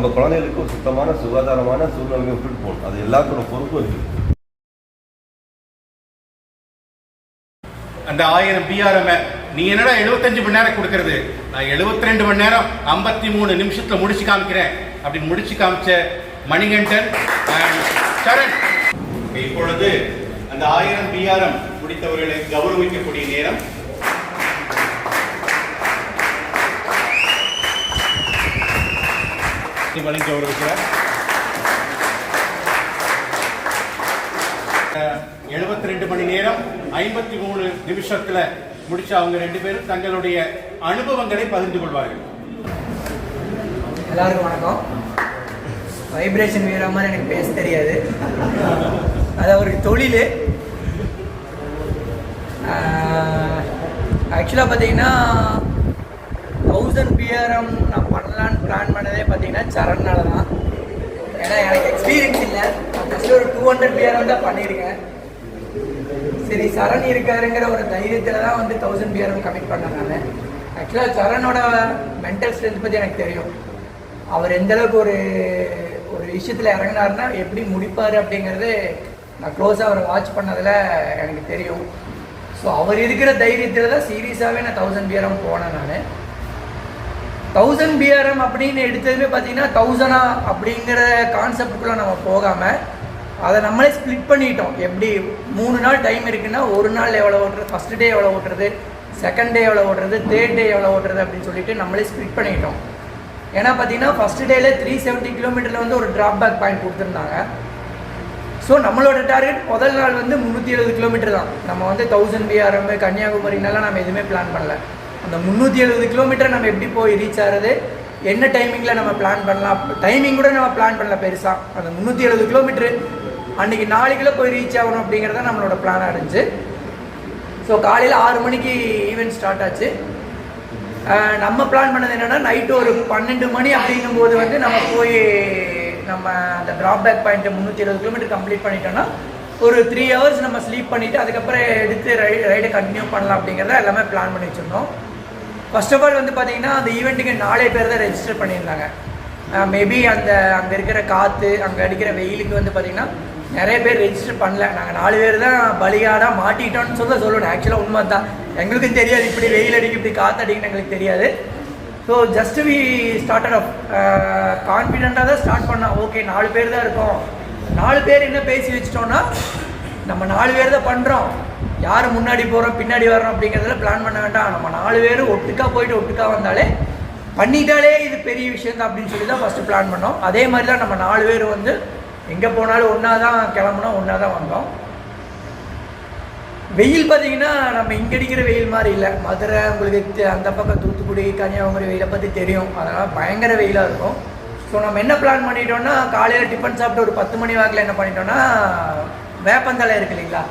நம்ம குழந்தைகளுக்கு ஒரு சுத்தமான சுகாதாரமான சூழ்நிலையை விட்டுட்டு போகணும். அது எல்லாத்தோட பொறுப்பும் இருக்குது அந்த ஆயிரம் பிஆர்எம் நீ என்னடா 75 மணி நேரம் கொடுக்கறது? நான் 72 ரெண்டு மணி நேரம் ஐம்பத்தி மூணு நிமிஷத்துல முடிச்சு காமிக்கிறேன். அப்படின்னு முடிச்சு காமிச்ச மணிகண்டன் and சரண். இப்பொழுது அந்த ஆயிரம் பிஆர்எம் முடித்தவர்களை கௌரவிக்கக்கூடிய நேரம் வழங்கி கௌரவிக்கிறார் எழுபத்தி ரெண்டு மணி நேரம் ஐம்பத்தி மூணு நிமிஷத்துல முடிச்ச அவங்க ரெண்டு பேரும் தங்களுடைய அனுபவங்களை பகிர்ந்து கொள்வார்கள். எல்லாருக்கும் வணக்கம். வைப்ரேஷன் வீர மாதிரி எனக்கு பேச தெரியாது. அது அவருக்கு தொழில். ஆக்சுவலாக பார்த்தீங்கன்னா தௌசண்ட் பிஆர்எம் நான் பண்ணலான்னு பிளான் பண்ணதே பார்த்தீங்கன்னா சரண்னால தான். ஏன்னா எனக்கு எக்ஸ்பீரியன்ஸ் இல்லை. ஜஸ்ட் ஒரு டூ ஹண்ட்ரட் பிஆர்எம் தான் பண்ணியிருக்கேன். சரி சரண் இருக்காருங்கிற ஒரு தைரியத்தில் தான் வந்து தௌசண்ட் பிஆர்எம் கமிட் பண்ணேன் நான். ஆக்சுவலாக சரணோட மென்டல் ஸ்ட்ரென்த் பற்றி எனக்கு தெரியும். அவர் எந்த அளவுக்கு ஒரு ஒரு விஷயத்தில் இறங்கினாருன்னா எப்படி முடிப்பார் அப்படிங்கிறது நான் க்ளோஸாக அவரை வாட்ச் பண்ணதில் எனக்கு தெரியும். ஸோ அவர் இருக்கிற தைரியத்தில் தான் சீரியஸாகவே நான் தௌசண்ட் பிஆர்எம் போனேன் நான். தௌசண்ட் பிஆர்எம் அப்படின்னு எடுத்ததுமே பார்த்தீங்கன்னா தௌசண்டா அப்படிங்கிற கான்செப்டுக்குள்ளே நம்ம போகாமல் அதை நம்மளே ஸ்ப்ளிட் பண்ணிட்டோம். எப்படி? மூணு நாள் டைம் இருக்குன்னா ஒரு நாள் எவ்வளோ ஓட்டுறது? ஃபஸ்ட் டே எவ்வளோ ஓட்டுறது? செகண்ட் டே எவ்வளோ ஓட்டுறது? தேர்ட் டே எவ்வளோ ஓட்டுறது? அப்படின்னு சொல்லிட்டு நம்மளே ஸ்ப்ளிட் பண்ணிட்டோம். ஏன்னா பார்த்தீங்கன்னா ஃபஸ்ட் டேல த்ரீ செவன்ட்டி கிலோமீட்டரில் வந்து ஒரு ட்ராப் பேக் பாயிண்ட் கொடுத்துருந்தாங்க. ஸோ நம்மளோட டார்கெட் முதல் நாள் வந்து முந்நூற்றி எழுபது கிலோமீட்டர் தான். நம்ம வந்து தௌசண்ட் பிஆர்எம் கன்னியாகுமரினால நம்ம எதுவுமே பிளான் பண்ணல. அந்த முந்நூற்றி எழுபது கிலோமீட்டர் நம்ம எப்படி போய் ரீச் ஆகிறது? என்ன டைமிங்கில் நம்ம பிளான் பண்ணலாம்? டைமிங் கூட நம்ம பிளான் பண்ணல பெருசாக அந்த முந்நூற்றி எழுபது கிலோமீட்ரு அன்றைக்கி நாளைக்குள்ளே போய் ரீச் ஆகணும் அப்படிங்கிறத நம்மளோட பிளானாக இருந்துச்சு. ஸோ காலையில் ஆறு மணிக்கு ஈவெண்ட் ஸ்டார்ட் ஆச்சு. நம்ம பிளான் பண்ணது என்னென்னா நைட்டு ஒரு பன்னெண்டு மணி அப்படிங்கும்போது வந்து நம்ம போய் நம்ம அந்த ட்ராப் பேக் பாயிண்ட்டை முந்நூற்றி இருபது கிலோமீட்டர் கம்ப்ளீட் பண்ணிட்டோம்னா ஒரு த்ரீ ஹவர்ஸ் நம்ம ஸ்லீப் பண்ணிவிட்டு அதுக்கப்புறம் எடுத்து ரை ரைடை கண்டினியூ பண்ணலாம் அப்படிங்கிறத எல்லாமே பிளான் பண்ணி வச்சுருந்தோம். ஃபர்ஸ்ட் ஆஃப் ஆல் வந்து பார்த்தீங்கன்னா அந்த ஈவெண்ட்டுக்கு நாலே பேர் தான் ரெஜிஸ்டர் பண்ணியிருந்தாங்க. மேபி அந்த அங்கே இருக்கிற காற்று அங்கே அடிக்கிற வெயிலுக்கு வந்து பார்த்தீங்கன்னா நிறைய பேர் ரெஜிஸ்டர் பண்ணல. நாங்கள் நாலு பேர் தான் பலியாடாக மாட்டிட்டோம்னு சொல்ல சொல்லணும். ஆக்சுவலாக உண்மை தான் எங்களுக்கும் தெரியாது இப்படி வெயில் அடிக்கும் இப்படி காற்று அடிக்குன்னு எங்களுக்கு தெரியாது. So just we started up கான்ஃபிடென்ட்டாக தான் ஸ்டார்ட் பண்ணோம். ஓகே நாலு பேர் தான் இருக்கோம். நாலு பேர் என்ன பேசி வச்சிட்டோம்னா நம்ம நாலு பேர் தான் பண்ணுறோம் யார் முன்னாடி போகிறோம் பின்னாடி வரோம் அப்படிங்கிறதுல பிளான் பண்ண வேண்டாம். நம்ம நாலு பேரும் ஒட்டுக்கா போயிட்டு ஒட்டுக்கா வந்தாலே பண்ணிட்டாலே இது பெரிய விஷயம் தான் அப்படின்னு சொல்லி தான் ஃபஸ்ட்டு பிளான் பண்ணோம். அதே மாதிரி தான் நம்ம நாலு பேர் வந்து எங்கே போனாலும் ஒன்றா தான் கிளம்புனோம் ஒன்றா தான் வந்தோம். வெயில் பார்த்தீங்கன்னா நம்ம இங்கே அடிக்கிற வெயில் மாதிரி இல்லை. மதுரை உங்களுக்கு அந்த பக்கம் தூத்துக்குடி கன்னியாகுமரி வெயிலை பற்றி தெரியும். அதனால் பயங்கர வெயிலாக இருக்கும். ஸோ நம்ம என்ன பிளான் பண்ணிட்டோம்னா காலையில் டிஃபன் சாப்பிட்டு ஒரு பத்து மணி வாக்கில் என்ன பண்ணிட்டோம்னா வேப்பந்தலை இருக்கு இல்லைங்களா?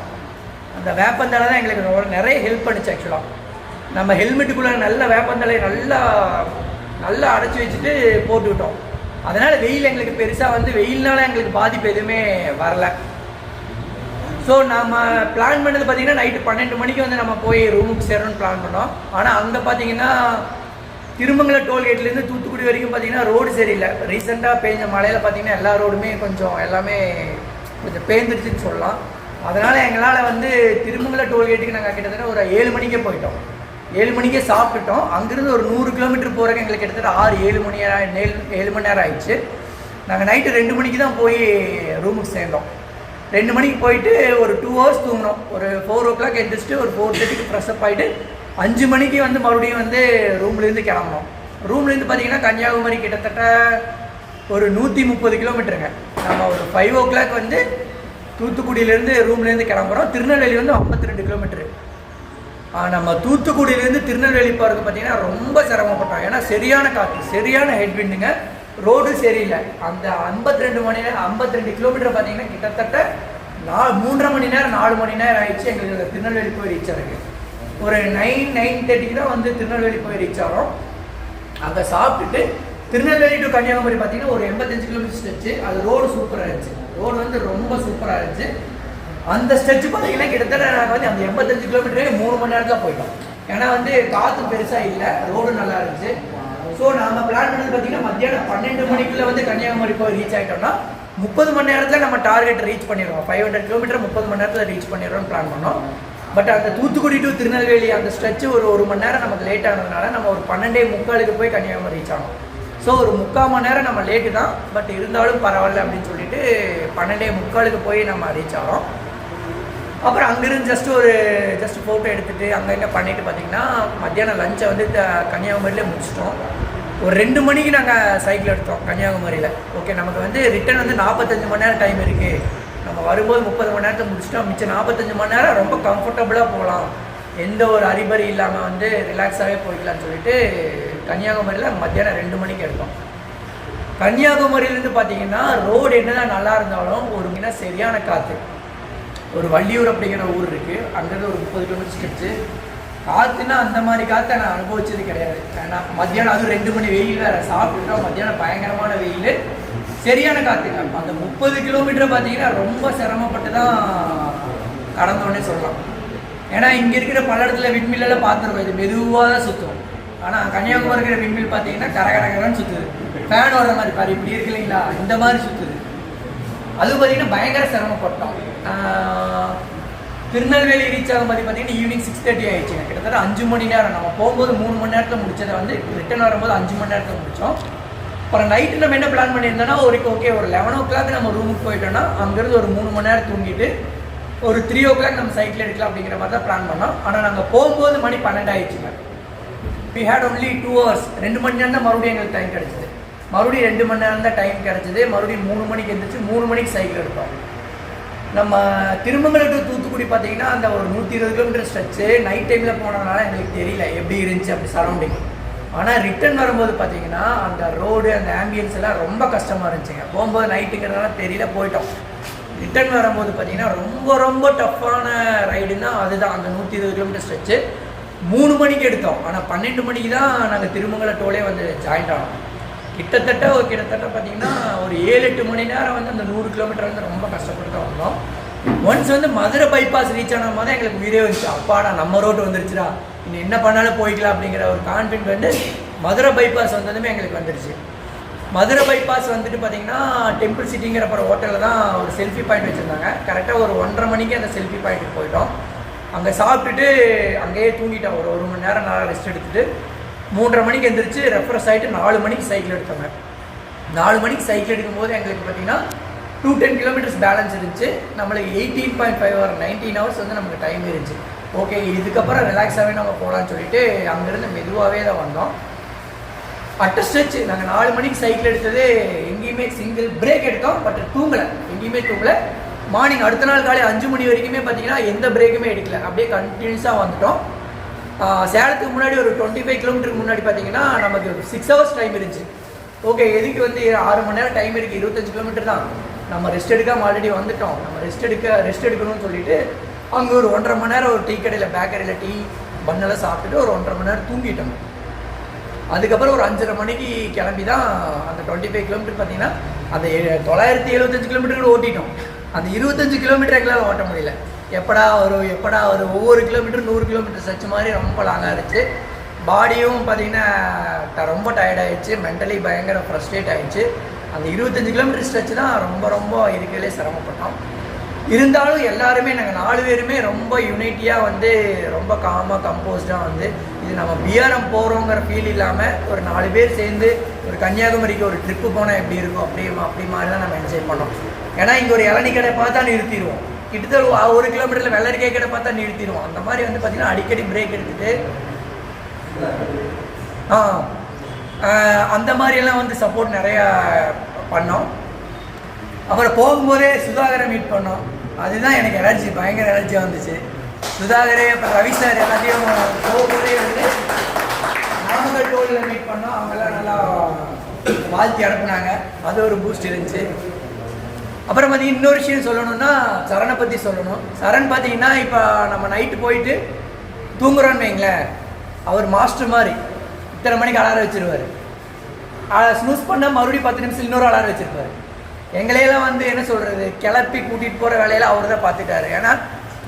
அந்த வேப்பந்தலை தான் எங்களுக்கு நிறைய ஹெல்ப் பண்ணுச்சு ஆக்சுவலாக நம்ம ஹெல்மெட்டுக்குள்ளே நல்ல வேப்பந்தலையை நல்லா நல்லா அடைச்சி வச்சுட்டு போட்டுக்கிட்டோம் அதனால் வெயில் எங்களுக்கு பெருசாக வந்து வெயில்னால எங்களுக்கு பாதிப்பு எதுவுமே வரல. ஸோ நம்ம பிளான் பண்ணது பார்த்திங்கன்னா நைட்டு பன்னெண்டு மணிக்கு வந்து நம்ம போய் ரூமுக்கு சேரணும்னு பிளான் பண்ணோம். ஆனால் அங்கே பார்த்தீங்கன்னா திருமங்கலம் டோல்கேட்லேருந்து தூத்துக்குடி வரைக்கும் பார்த்தீங்கன்னா ரோடு சரியில்லை. ரீசெண்டாக பெஞ்ச மழையில் பார்த்தீங்கன்னா எல்லா ரோடுமே கொஞ்சம் எல்லாமே கொஞ்சம் பேந்துருச்சுன்னு சொல்லலாம். அதனால் எங்களால் வந்து திருமங்கல டோல்கேட்டுக்கு நாங்கள் கிட்டத்தட்ட ஒரு ஏழு மணிக்கே போயிட்டோம். ஏழு மணிக்கே சாப்பிட்டுட்டோம். அங்கேருந்து ஒரு நூறு கிலோமீட்டர் போகிறக்கு எங்களுக்கு கிட்டத்தட்ட ஆறு ஏழு மணி நேரம் ஏழு ஏழு மணி நேரம் ஆயிடுச்சு. நாங்கள் நைட்டு ரெண்டு மணிக்கு தான் போய் ரூமுக்கு சேர்ந்தோம். ரெண்டு மணிக்கு போயிட்டு ஒரு டூ ஹவர்ஸ் தூங்கினோம். ஒரு ஃபோர் ஓ கிளாக் எழுந்திரிச்சிட்டு ஒரு ஃபோர் தேர்ட்டிக்கு ஃப்ரெஷ்அப் ஆகிட்டு அஞ்சு மணிக்கு வந்து மறுபடியும் வந்து ரூம்லேருந்து கிளம்புனோம். ரூம்லேருந்து பார்த்தீங்கன்னா கன்னியாகுமரி கிட்டத்தட்ட ஒரு நூற்றி முப்பது கிலோமீட்டருங்க. நம்ம ஒரு ஃபைவ் ஓ கிளாக் வந்து தூத்துக்குடியிலேருந்து ரூம்லேருந்து கிளம்புறோம். திருநெல்வேலி வந்து ஐம்பத்தி ரெண்டு கிலோமீட்டரு நம்ம தூத்துக்குடியிலேருந்து திருநெல்வேலி போகிறதுக்கு பார்த்தீங்கன்னா ரொம்ப சிரமப்பட்டோம். ஏன்னா சரியான காற்று சரியான ஹெட்விண்டுங்க ரோடு சரியில்லை. அந்த 52 ரெண்டு மணி நேரம் 52 ரெண்டு கிலோமீட்டர் பார்த்தீங்கன்னா கிட்டத்தட்ட நா மூன்றரை மணி நேரம் நாலு மணி நேரம் ஆயிடுச்சு எங்களுக்கு திருநெல்வேலி போய் ரீச் ஆகுது ஒரு நைன் நைன் தேர்ட்டிக்கு தான் வந்து திருநெல்வேலி போய் ரீச் ஆகிறோம் அங்கே சாப்பிட்டுட்டு திருநெல்வேலி டு கன்னியாகுமரி பார்த்தீங்கன்னா ஒரு எண்பத்தஞ்சு கிலோமீட்டர் வச்சு அது ரோடு சூப்பராக இருந்துச்சு. ரோடு வந்து ரொம்ப சூப்பராக இருந்துச்சு. அந்த ஸ்ட்ரெச் பார்த்தீங்கன்னா கிட்டத்தட்ட நாங்கள் வந்து அந்த எண்பத்தஞ்சு கிலோமீட்டரே மூணு மணி நேரத்தில் போயிட்டோம். ஏன்னா வந்து காற்று பெருசாக இல்லை ரோடு நல்லா இருந்துச்சு. ஸோ நாம் பிளான் பண்ணது பார்த்தீங்கன்னா மத்தியானம் பன்னெண்டு மணிக்குள்ளே வந்து கன்னியாகுமரி போய் ரீச் ஆகிட்டோம்னா முப்பது மணி நேரத்தில் நம்ம டார்கெட் ரீச் பண்ணிடுவோம் ஃபைவ் ஹண்ட்ரட் கிலோமீட்டர் முப்பது மணி நேரத்தில் ரீச் பண்ணிடுறோம்னு பிளான் பண்ணோம். பட் அந்த தூத்துக்குடி டு திருநெல்வேலி அந்த ஸ்ட்ரெச் ஒரு ஒரு மணி நேரம் நமக்கு லேட் ஆனதுனால நம்ம ஒரு பன்னெண்டே முக்காலுக்கு போய் கன்னியாகுமரி ரீச் ஆனோம். ஸோ ஒரு முக்கால் மணி நேரம் நம்ம லேட்டு தான். பட் இருந்தாலும் பரவாயில்ல அப்படின்னு சொல்லிட்டு பன்னெண்டே முக்காலுக்கு போய் நம்ம ரீச் ஆகிறோம். அப்புறம் அங்கேருந்து ஜஸ்ட் ஒரு ஜஸ்ட் ஃபோட்டோ எடுத்துகிட்டு அங்கே இங்கே பண்ணிட்டு பார்த்தீங்கன்னா மத்தியானம் லஞ்சை வந்து த- கன்னியாகுமரியிலே முடிச்சிட்டோம். ஒரு ரெண்டு மணிக்கு நாங்கள் சைக்கிள் எடுத்தோம் கன்னியாகுமரியில். ஓகே நமக்கு வந்து ரிட்டர்ன் வந்து நாற்பத்தஞ்சு மணி நேரம் டைம் இருக்குது நம்ம வரும்போது முப்பது மணி நேரத்தை முடிச்சிட்டோம். மிச்சம் நாற்பத்தஞ்சு மணி நேரம் ரொம்ப கம்ஃபர்டபுளாக போகலாம். எந்த ஒரு அறிபறி இல்லாமல் வந்து ரிலாக்ஸாகவே போய்க்கலாம்னு சொல்லிட்டு கன்னியாகுமரியில் மத்தியானம் ரெண்டு மணிக்கு எடுத்தோம். கன்னியாகுமரியிலேருந்து பார்த்தீங்கன்னா ரோடு என்னதான் நல்லா இருந்தாலும் ஒரு மீனா சரியான காற்று ஒரு வள்ளியூர் அப்படிங்கிற ஊர் இருக்குது அங்கேருந்து ஒரு முப்பது கிலோமீட்டர் ஸ்டெப்ஸு காற்றுனா அந்த மாதிரி காற்றை நான் அனுபவிச்சது கிடையாது. ஏன்னா மத்தியானம் அதுவும் ரெண்டு மணி வெயில் வேறு சாப்பிட்டுட்டோம் மத்தியானம் பயங்கரமான வெயில். சரியான காற்று அந்த முப்பது கிலோமீட்டர் பார்த்தீங்கன்னா ரொம்ப சிரமப்பட்டு தான் கடந்தோடனே சொல்லலாம். ஏன்னா இங்கே இருக்கிற பல இடத்துல விண்மில்லாம் பார்த்துருக்கோம். இது மெதுவாக தான் சுற்றும் ஆனால் கன்னியாகுமரி இருக்கிற விண்மில் பார்த்தீங்கன்னா கரகரகரன்னு சுற்றுது ஃபேன் வர மாதிரி பாரு இப்படி இருக்கு இல்லைங்களா? இந்த மாதிரி சுற்றுது அது பார்த்தீங்கன்னா பயங்கர சிரமப்பட்டோம். திருநெல்வேலி ரீச் ஆகும் போது பார்த்தீங்கன்னா ஈவினிங் சிக்ஸ் தேர்ட்டி ஆயிடுச்சுங்க கிட்டத்தட்ட அஞ்சு மணி நேரம். நம்ம போகும்போது மூணு மணி நேரத்தில் முடிச்சதை வந்து ரிட்டர்ன் வரும்போது அஞ்சு மணி நேரத்தில் முடித்தோம் அப்புறம் நைட்டு நம்ம என்ன பிளான் பண்ணியிருந்தோம்னா ஒரு ஓகே ஒரு லெவன் ஓ கிளாக் நம்ம ரூமுக்கு போயிட்டோம்னா அங்கேருந்து ஒரு மூணு மணி நேரம் தூங்கிட்டு ஒரு த்ரீ ஓ கிளாக் நம்ம சைக்கிள் எடுக்கலாம் அப்படிங்கிற மாதிரி தான் பிளான் பண்ணோம். ஆனால் நாங்கள் போகும்போது மணி பன்னெண்டு ஆயிடுச்சுங்க. We had only two hours ரெண்டு மணி நேரம் தான் மறுபடியும் எங்களுக்கு டைம் கிடச்சிது. மறுபடியும் ரெண்டு மணி நேரம் தான் டைம் கிடச்சிது. மறுபடியும் மூணு மணிக்கு எழுந்திரிச்சு மூணு மணிக்கு சைக்கிள் எடுத்தோம். நம்ம திருமங்கலம் டு தூத்துக்குடி பார்த்தீங்கன்னா அந்த ஒரு நூற்றி இருபது கிலோமீட்டர் ஸ்ட்ரெச்சு நைட் டைமில் போனதுனால எங்களுக்கு தெரியல எப்படி இருந்துச்சு அப்படி சரௌண்டிங் ஆனால் ரிட்டர்ன் வரும்போது பார்த்தீங்கன்னா அந்த ரோடு அந்த ஆம்பியன்ஸ் எல்லாம் ரொம்ப கஷ்டமாக இருந்துச்சுங்க. போகும்போது நைட்டுங்கிறதுனால தெரியல போயிட்டோம். ரிட்டர்ன் வரும்போது பார்த்தீங்கன்னா ரொம்ப ரொம்ப டஃப்பான ரைடுன்னா அதுதான். அந்த நூற்றி இருபது கிலோமீட்டர் ஸ்ட்ரெச்சு மூணு மணிக்கு எடுத்தோம். ஆனால் பன்னெண்டு மணிக்கு தான் நாங்கள் திருமங்கல டோலே வந்து ஜாயின்ட் ஆனோம். கிட்டத்தட்ட ஒரு கிட்டத்தட்ட பார்த்தீங்கன்னா ஒரு ஏழு எட்டு மணி நேரம் வந்து அந்த நூறு கிலோமீட்டர் வந்து ரொம்ப கஷ்டப்பட்டு தான் வந்தோம். ஒன்ஸ் வந்து மதுரை பைபாஸ் ரீச் ஆன போது எங்களுக்கு உயிரே வந்துச்சு. அப்பாடா நம்ம ரோடு வந்துருச்சுடா. இன்னும் என்ன பண்ணாலும் போய்க்கலாம் அப்படிங்கிற ஒரு கான்ஃபிடென்ட் வந்து மதுரை பைபாஸ் வந்ததுமே எங்களுக்கு வந்துருச்சு. மதுரை பைபாஸ் வந்துட்டு பார்த்தீங்கன்னா டெம்பிள் சிட்டிங்கிற அப்புறம் ஹோட்டலில் தான் ஒரு செல்ஃபி பாயிண்ட் வச்சுருந்தாங்க. கரெக்டாக ஒரு ஒன்றரை மணிக்கு அந்த செல்ஃபி பாயிண்ட்டுக்கு போயிட்டோம். அங்கே சாப்பிட்டுட்டு அங்கேயே தூங்கிட்டோம் ஒரு ஒரு மணி நேரம் நல்லா ரெஸ்ட் எடுத்துகிட்டு மூன்றரை மணிக்கு எந்திரிச்சு ரெஃப்ரெஷ் ஆகிட்டு நாலு மணிக்கு சைக்கிள் எடுத்தோங்க. நாலு மணிக்கு சைக்கிள் எடுக்கும்போது எங்களுக்கு பார்த்தீங்கன்னா டூ டென் கிலோமீட்டர்ஸ் பேலன்ஸ் இருந்துச்சு. நம்மளுக்கு eighteen point five or nineteen hours வந்து நமக்கு டைம் இருந்துச்சு. ஓகே இதுக்கப்புறம் ரிலாக்ஸாகவே நம்ம போகலான்னு சொல்லிட்டு அங்கேருந்து மெதுவாகவே தான் வந்தோம். அட்ட ஸ்ட்ரெச் நாங்கள் நாலு மணிக்கு சைக்கிள் எடுத்தது எங்கேயுமே சிங்கிள் பிரேக் எடுத்தோம் பட் தூங்கலை. எங்கேயுமே தூங்கலை. மார்னிங் அடுத்த நாள் காலை அஞ்சு மணி வரைக்குமே பார்த்தீங்கன்னா எந்த பிரேக்குமே எடுக்கல. அப்படியே கண்டினியூஸாக வந்துட்டோம். சேலத்துக்கு முன்னாடி ஒரு டுவெண்ட்டி ஃபைவ் கிலோமீட்டருக்கு முன்னாடி பார்த்தீங்கன்னா நமக்கு சிக்ஸ் ஹவர்ஸ் டைம் இருந்துச்சு. ஓகே எதுக்கு வந்து ஆறு மணி நேரம் டைம் இருக்குது இருபத்தஞ்சு கிலோமீட்டர் தான். நம்ம ரெஸ்ட் எடுக்காமல் ஆல்ரெடி வந்துட்டோம். நம்ம ரெஸ்ட் எடுக்க ரெஸ்ட் எடுக்கணும்னு சொல்லிட்டு அங்கே ஒரு ஒன்றரை மணி நேரம் ஒரு டீ கடையில் பேக்கரியில் டீ பண்ணெல்லாம் சாப்பிட்டுட்டு ஒரு ஒன்றரை மணி நேரம் தூங்கிட்டோம். அதுக்கப்புறம் ஒரு அஞ்சரை மணிக்கு கிளம்பி தான் அந்த டுவெண்ட்டி ஃபைவ் கிலோமீட்டர் பார்த்தீங்கன்னா அந்த தொள்ளாயிரத்தி எழுபத்தஞ்சு கிலோமீட்டர்கள் ஓட்டிட்டோம். அந்த இருபத்தஞ்சு கிலோமீட்டர் எங்களால் ஓட்ட முடியல. எப்படா ஒரு எப்படா ஒரு ஒவ்வொரு கிலோமீட்டர் நூறு கிலோமீட்டர் சச்சு மாதிரி ரொம்ப லாங்காக இருந்துச்சு. பாடியும் பார்த்தீங்கன்னா ரொம்ப டயர்டாயிடுச்சு மென்டலி பயங்கர ஃப்ரஸ்ட்ரேட் ஆகிடுச்சு அந்த இருபத்தஞ்சு கிலோமீட்டர் ஸ்ட்ரெச் தான் ரொம்ப ரொம்ப இருக்கலே சிரமப்பட்டோம். இருந்தாலும் எல்லாருமே நாங்கள் நாலு பேருமே ரொம்ப யுனைட்டியாக வந்து ரொம்ப காமாக கம்போஸ்டாக வந்து இது நம்ம பிஆர்எம் போகிறோங்கிற ஃபீல் இல்லாமல் ஒரு நாலு பேர் சேர்ந்து ஒரு கன்னியாகுமரிக்கு ஒரு ட்ரிப்பு போனால் எப்படி இருக்கும் அப்படி அப்படி மாதிரி தான் நம்ம என்ஜாய் பண்ணோம். ஏன்னா இங்கே ஒரு இளநீ கடை பார்த்தா நிறுத்திடுவோம். கிட்டத்தட்ட ஒரு- கிலோமீட்டரில் வெள்ளரிக்காய் கடை பார்த்தா நிறுத்திடுவோம். அந்த மாதிரி வந்து பார்த்திங்கன்னா அடிக்கடி பிரேக் எடுத்துட்டு ஆ அந்த மாதிரியெல்லாம் வந்து சப்போர்ட் நிறையா பண்ணோம். அப்புறம் போகும்போதே சுதாகரை மீட் பண்ணோம். அதுதான் எனக்கு எனர்ஜி பயங்கர எனர்ஜியாக வந்துச்சு. சுதாகரே அப்புறம் ரவி சார் எல்லாத்தையும் போகும்போதே வந்து நாமக்கல் டோலில் மீட் பண்ணோம். அவங்கெல்லாம் நல்லா வாழ்த்தி அனுப்புனாங்க. அது ஒரு பூஸ்ட் இருந்துச்சு. அப்புறம் பார்த்தீங்கன்னா இன்னொரு விஷயம் சொல்லணும்னா சரணை பற்றி சொல்லணும். சரண் பார்த்தீங்கன்னா இப்போ நம்ம நைட்டு போயிட்டு தூங்குறோன்னு வைங்களேன். அவர் மாஸ்டர் மாதிரி. இத்தனை மணிக்கு அலாரம் வச்சிருவாரு. ஸ்னூஸ் பண்ணால் மறுபடியும் பத்து நிமிஷம் இன்னொரு அலாரம் வச்சுருப்பார். எங்களையெல்லாம் வந்து என்ன சொல்கிறது கிளப்பி கூட்டிகிட்டு போகிற வேலையெல்லாம் அவர் தான் பார்த்துட்டாரு. ஏன்னா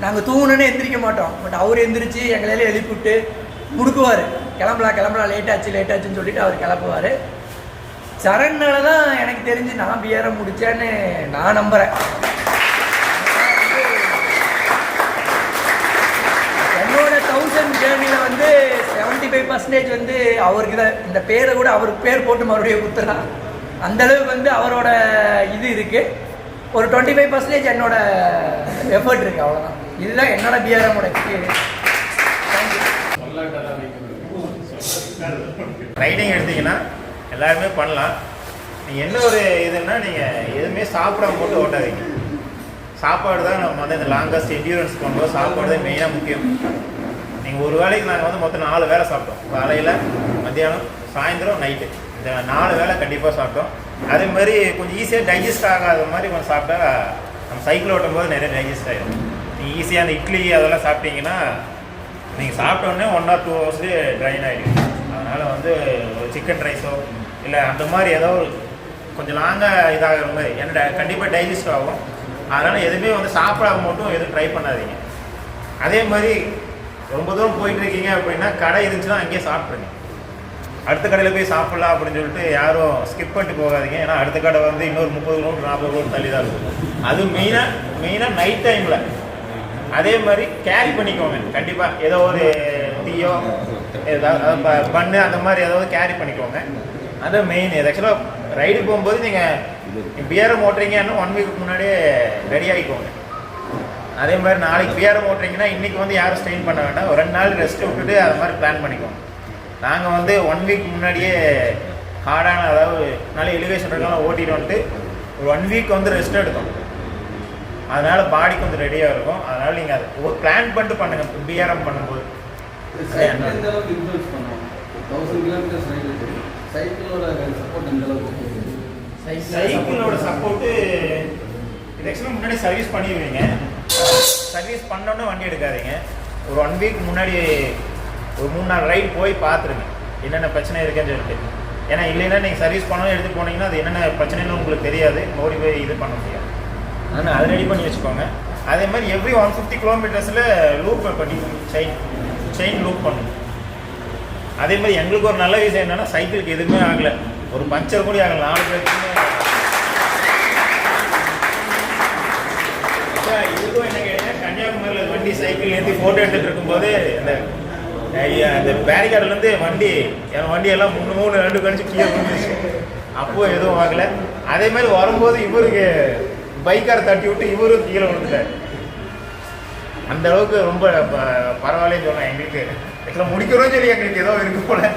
நாங்கள் தூங்கணுன்னு எந்திரிக்க மாட்டோம். பட் அவர் எந்திரிச்சு எங்களையெல்லாம் எழுப்பிவிட்டு முடுக்குவார் கிளம்பலாம் கிளம்பலாம். லேட் ஆச்சு லேட் ஆச்சுன்னு சொல்லிட்டு அவர் கிளப்புவார். சரண்னால தான் எனக்கு தெரிஞ்சு நான் பிஏற முடித்தேன்னு நான் நம்புகிறேன் என்னோட தௌசண்ட் ஜேர்னியில் வந்து செவன்ட்டி ஃபைவ் பர்சன்டேஜ் வந்து அவருக்கு தான் இந்த பேரை கூட அவருக்கு பேர் போட்டு மறுபடியும் குத்துறான் அந்த அளவுக்கு வந்து அவரோட இது இருக்குது ஒரு டுவெண்ட்டி ஃபைவ் பர்சன்டேஜ் என்னோட எஃபர்ட் இருக்குது அவ்வளோதான் இதுதான் என்னோட பிஆர்எம்மோட எக்ஸ்பீரியன்ஸ் ரைடிங் எடுத்தீங்கன்னா எல்லாருமே பண்ணலாம். நீங்கள் என்ன ஒரு இதுன்னா நீங்கள் எதுவுமே சாப்பிடாம போட்டு ஓட்டாதீங்க. சாப்பாடு தான் நம்ம வந்து இந்த லாங்கஸ்ட் என்டியூரன்ஸ் பண்ணும்போது சாப்பாடு தான் மெயினாக முக்கியம். நீங்கள் ஒரு வேளைக்கு நாங்கள் வந்து மொத்தம் நாலு வேளை சாப்பிட்டோம். காலையில் மத்தியானம் சாயந்தரம் நைட்டு இந்த நாலு வேளை கண்டிப்பாக சாப்பிட்டோம். அதே மாதிரி கொஞ்சம் ஈஸியாக டைஜஸ்ட் ஆகாத மாதிரி கொஞ்சம் சாப்பிட்டா நம்ம சைக்கிள் ஓட்டும் போது நிறைய டைஜஸ்ட் ஆகிடும் நீங்கள் ஈஸியாக அந்த இட்லி அதெல்லாம் சாப்பிட்டீங்கன்னா நீங்கள் சாப்பிட்ட உடனே ஒன் ஆர் டூ ஹவர்ஸ்லேயே ட்ரைன் ஆகிடும் அதனால் வந்து ஒரு சிக்கன் ரைஸோ இல்லை அந்த மாதிரி ஏதோ ஒரு கொஞ்சம் லாங்காக இதாகிற மாதிரி. ஏன்னா கண்டிப்பாக டைஜஸ்ட் ஆகும். அதனால் எதுவுமே வந்து சாப்பிடாம மட்டும் எதுவும் ட்ரை பண்ணாதீங்க. அதே மாதிரி ரொம்ப தூரம் போயிட்டு இருக்கீங்க அப்படின்னா கடை இருந்துச்சுன்னா அங்கேயே சாப்பிட்ருங்க அடுத்த கடையில் போய் சாப்பிட்லாம் அப்படின்னு சொல்லிட்டு யாரும் ஸ்கிப் பண்ணிட்டு போகாதீங்க. ஏன்னா அடுத்த கடை வந்து இன்னொரு முப்பது கிலோமீட்டர் நாற்பது கிலோமீட்டர் தள்ளி தான் இருக்கும். அது மெயினாக மெயினாக நைட் டைமில் அதே மாதிரி கேரி பண்ணிக்கோங்க. கண்டிப்பாக ஏதோ ஒரு டீயோ ஏதாவது பண்ணு அந்த மாதிரி ஏதாவது கேரி பண்ணிக்கோங்க. அதான் மெயின் இது. ஆக்சுவலாக ரைடு போகும்போது நீங்கள் பியரம் ஓட்டுறீங்கன்னா ஒன் வீக் முன்னாடியே ரெடி ஆகிக்கோங்க அதே மாதிரி நாளைக்கு பியரம் ஓட்டுறீங்கன்னா இன்றைக்கி வந்து யாரும் ஸ்ட்ரெயின் பண்ண வேண்டாம். ஒரு ரெண்டு நாள் ரெஸ்ட் விட்டுட்டு அது மாதிரி பிளான் பண்ணிக்கோங்க. நாங்கள் வந்து ஒன் வீக் முன்னாடியே ஹார்டான அதாவது நல்ல எலிவேஷன் இருக்கலாம் ஓட்டிட்டு வந்துட்டு ஒரு ஒன் வீக் வந்து ரெஸ்ட் எடுத்தோம். அதனால் பாடி கொஞ்சம் ரெடியாக இருக்கும். அதனால் நீங்கள் அது ஒரு பிளான் பண்ணிட்டு பண்ணுங்கள் பிஆர்எம் பண்ணும்போது. சைக்கிள் எந்த அளவுக்கு இன்ஃப்ளூயன்ஸ் பண்ணுவோம் தௌசண்ட் கிலோமீட்டர்ஸ் ரைடு சைக்கிளோட சப்போர்ட் எந்த அளவுக்கு சைக்கிளோட சப்போர்ட்டு இது ஆக்சுவலாக முன்னாடி சர்வீஸ் பண்ணிடுவீங்க சர்வீஸ் பண்ணோன்னே வண்டி எடுக்காதீங்க. ஒரு ஒன் வீக் முன்னாடி ஒரு மூணு நாள் ரைடு போய் பார்த்துருங்க. என்னென்ன பிரச்சனை இருக்குன்னு சொல்லிட்டு. ஏன்னா இல்லைன்னா நீங்கள் சர்வீஸ் பண்ணணும் எடுத்து போனீங்கன்னா அது என்னென்ன பிரச்சனைன்னு உங்களுக்கு தெரியாது. ஓடி போய் இது பண்ண முடியாது. அதனால் அதை ரெடி பண்ணி வச்சுக்கோங்க. அதே மாதிரி எவ்ரி ஒன் ஃபிஃப்டி கிலோமீட்டர்ஸில் லூப் பண்ணி செயின் செயின் லூப் பண்ணணும் அதே மாதிரி எங்களுக்கு ஒரு நல்ல விஷயம் என்னென்னா சைக்கிளுக்கு எதுவுமே ஆகலை. ஒரு பஞ்சர் கூட ஆகலை. நாலு பேருக்குமே இதுக்கும் என்ன கேட்டீங்கன்னா கன்னியாகுமரியில் வண்டி சைக்கிள் ஏற்றி ஃபோட்டோ எடுத்துகிட்டு இருக்கும்போது இந்த அந்த பேரிகார்டுலேருந்து வண்டி என் வண்டியெல்லாம் மூணு மூணு ரெண்டு கழிச்சு கீழே விழுந்துச்சு அப்போ எதுவும் ஆகலை. அதே மாதிரி வரும்போது இவருக்கு பைக்காரை தட்டி விட்டு இவரும் கீழே விழுந்துட்டார். அந்த அளவுக்கு ரொம்ப ப- பரவாயில்லன்னு சொன்னேன் எங்களுக்கு. ஆக்சுவலாக முடிக்கிறோம் சொல்லி எங்களுக்கு ஏதோ இருக்கு போல.